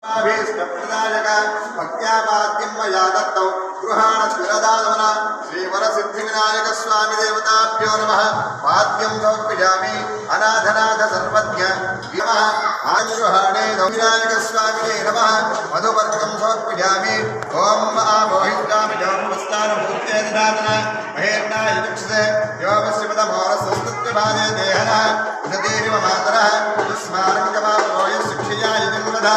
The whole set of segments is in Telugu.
ष्टप्रदायक भक्त्यापाद्यं मया दत्तौ गृहाणस्विरदाधुना श्रीवरसिद्धिविनायकस्वामिदेवताभ्यो नमः। पाद्यं समर्पयामि। अनाथनाथ सर्वज्ञ नमः आगृहाणे विनायकस्वामिने नमः। मधुवर्गं समर्पयामि। ॐ आमोहितामि योमस्नानभूत्ये ददातन महेर्णा युक्षसे योमश्रीपदमोरसंस्तुत्यभागे देहनः। उदतीरिव मातरः स्मारकमापोय शिक्षया युजन्वधा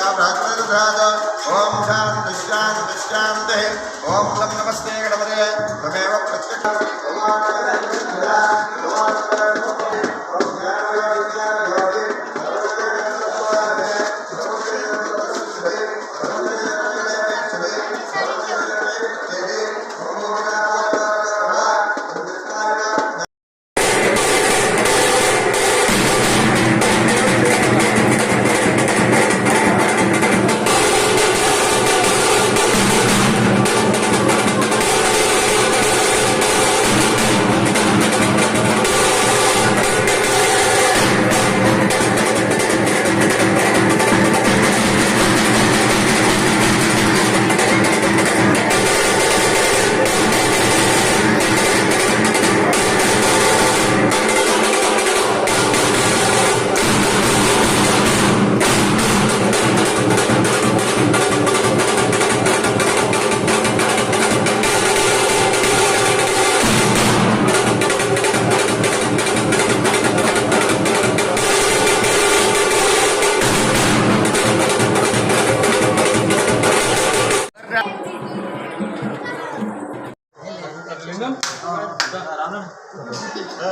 తస్న భ్రాతృదాద ఓం శాంతి శాంతి శాంతి ఓం లం నమస్తే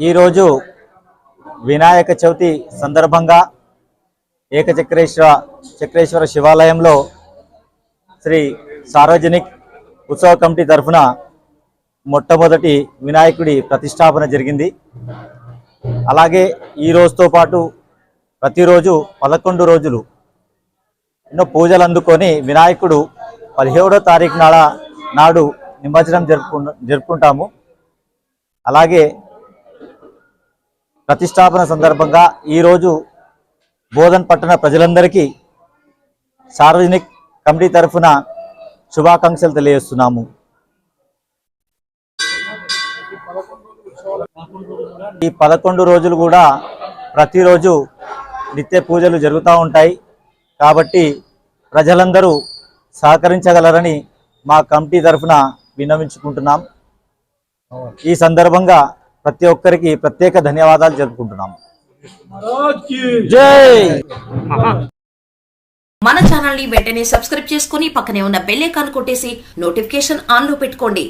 ఈరోజు వినాయక చవితి సందర్భంగా ఏకచక్రేశ్వర చక్రేశ్వర శివాలయంలో శ్రీ సార్వజనిక్ ఉత్సవ కమిటీ తరఫున మొట్టమొదటి వినాయకుడి ప్రతిష్టాపన జరిగింది. అలాగే ఈ రోజుతో పాటు ప్రతిరోజు పదకొండు రోజులు ఎన్నో పూజలు అందుకొని వినాయకుడు పదిహేడో తారీఖు నాడ నాడు నిమజ్జనం జరుపుకు జరుపుకుంటాము. అలాగే ప్రతిష్టాపన సందర్భంగా ఈరోజు బోధన్ పట్టణ ప్రజలందరికీ సార్వజనిక్ కమిటీ తరఫున శుభాకాంక్షలు తెలియజేస్తున్నాము. ఈ పదకొండు రోజులు కూడా ప్రతిరోజు నిత్య పూజలు జరుగుతూ ఉంటాయి. కాబట్టి ప్రజలందరూ సహకరించగలరని మా కమిటీ తరఫున విన్నవించుకుంటున్నాం. ఈ సందర్భంగా ప్రతి ఒక్కరికి ప్రత్యేక ధన్యవాదాలు జరుపుకుంటున్నాం. జై! మన ఛానల్ని వెంటనే సబ్స్క్రైబ్ చేసుకుని పక్కనే ఉన్న బెల్ ఐకాన్ కొట్టేసి నోటిఫికేషన్ ఆన్లో పెట్టుకోండి.